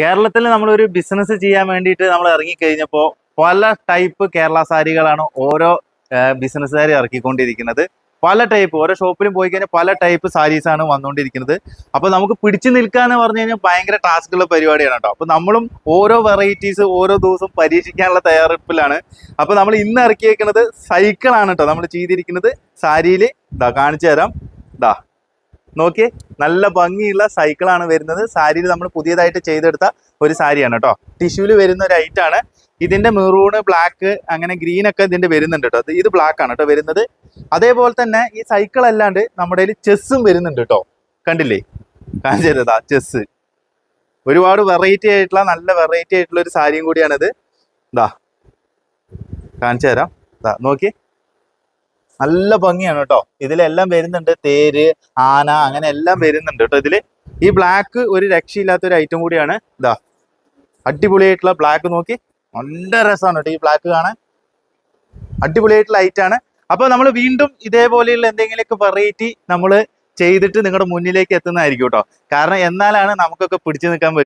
കേരളത്തിൽ നമ്മളൊരു ബിസിനസ് ചെയ്യാൻ വേണ്ടിയിട്ട് നമ്മൾ ഇറങ്ങിക്കഴിഞ്ഞപ്പോൾ പല ടൈപ്പ് കേരള സാരികളാണ് ഓരോ ബിസിനസ്സുകാർ ഇറക്കിക്കൊണ്ടിരിക്കുന്നത്. പല ടൈപ്പ് ഓരോ ഷോപ്പിലും പോയി കഴിഞ്ഞാൽ പല ടൈപ്പ് സാരീസാണ് വന്നുകൊണ്ടിരിക്കുന്നത് അപ്പോൾ നമുക്ക് പിടിച്ചു നിൽക്കുക എന്ന് പറഞ്ഞു കഴിഞ്ഞാൽ ഭയങ്കര ടാസ്കുള്ള പരിപാടിയാണ് കേട്ടോ. അപ്പൊ നമ്മളും ഓരോ വെറൈറ്റീസ് ഓരോ ദിവസം പരീക്ഷിക്കാനുള്ള തയ്യാറെടുപ്പിലാണ്. അപ്പോൾ നമ്മൾ ഇന്ന് ഇറക്കിയേക്കുന്നത് സൈക്കിളാണ് കേട്ടോ. നമ്മൾ ചെയ്തിരിക്കുന്നത് സാരിയിൽ ഇതാ കാണിച്ചു തരാം. ഇതാ നോക്കിയേ നല്ല ഭംഗിയുള്ള സൈക്കിളാണ് വരുന്നത്. സാരിയിൽ നമ്മൾ പുതിയതായിട്ട് ചെയ്തെടുത്ത ഒരു സാരിയാണ് കേട്ടോ. ടിഷ്യൂൽ വരുന്ന ഒരു ആണ്. ഇതിന്റെ മെറൂണ് ബ്ലാക്ക് അങ്ങനെ ഗ്രീൻ ഒക്കെ ഇതിന്റെ വരുന്നുണ്ട് കേട്ടോ. ഇത് ബ്ലാക്ക് ആണ് കേട്ടോ വരുന്നത്. അതേപോലെ തന്നെ ഈ സൈക്കിൾ അല്ലാണ്ട് നമ്മുടെ കയ്യിൽ ചെസ്സും വരുന്നുണ്ട് കേട്ടോ. കണ്ടില്ലേ? കാഞ്ചേരതാ ചെസ് ഒരുപാട് വെറൈറ്റി ആയിട്ടുള്ള നല്ല വെറൈറ്റി ആയിട്ടുള്ള ഒരു സാരിയും കൂടിയാണിത്. ഇതാ കാണിച്ചു തരാം. ഇതാ നോക്കി നല്ല ഭംഗിയാണ് കേട്ടോ. ഇതിലെല്ലാം വരുന്നുണ്ട് തേര് ആന അങ്ങനെ എല്ലാം വരുന്നുണ്ട് കേട്ടോ ഇതിൽ. ഈ ബ്ലാക്ക് ഒരു രക്ഷയില്ലാത്ത ഒരു ഐറ്റം കൂടിയാണ്. ഇതാ അടിപൊളിയായിട്ടുള്ള ബ്ലാക്ക് നോക്കി. നല്ല രസമാണ് കേട്ടോ ഈ ബ്ലാക്ക് കാണാൻ. അടിപൊളിയായിട്ടുള്ള ഐറ്റം ആണ്. അപ്പൊ നമ്മൾ വീണ്ടും ഇതേപോലെയുള്ള എന്തെങ്കിലുമൊക്കെ വെറൈറ്റി നമ്മൾ ചെയ്തിട്ട് നിങ്ങളുടെ മുന്നിലേക്ക് എത്തുന്നതായിരിക്കും കേട്ടോ. കാരണം എന്നാലാണ് നമുക്കൊക്കെ പിടിച്ചു നിൽക്കാൻ